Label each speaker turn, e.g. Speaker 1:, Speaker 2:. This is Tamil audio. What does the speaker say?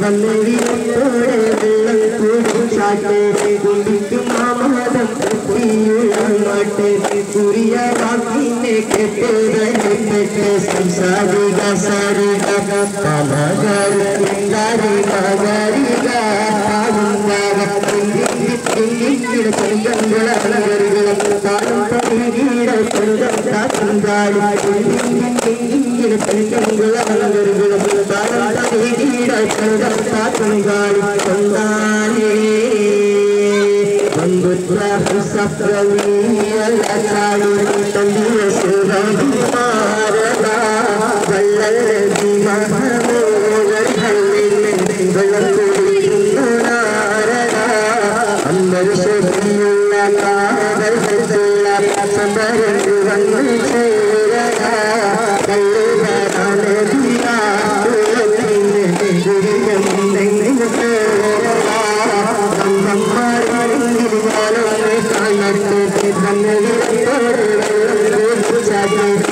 Speaker 1: நல்லடி உன்னோட வெள்ளம் கூடும் சாட்டு குளிக்கும் மாமாதம் மாட்டு புரிய வாக்கினே கெட்டு சாரிக சாரிக பலகாரு பின்னாரி மகாரிகா பெண்கள் அலங்கர்கள் கண்காணி கொண்டானே அன்புற்ற சப்ரவியாடு தந்திர சிவம் பாரதா. வல்லல் அன்பர் சொல்லியுள்ள காதல் சொல்ல பசமரங்கு வந்து சேரதா.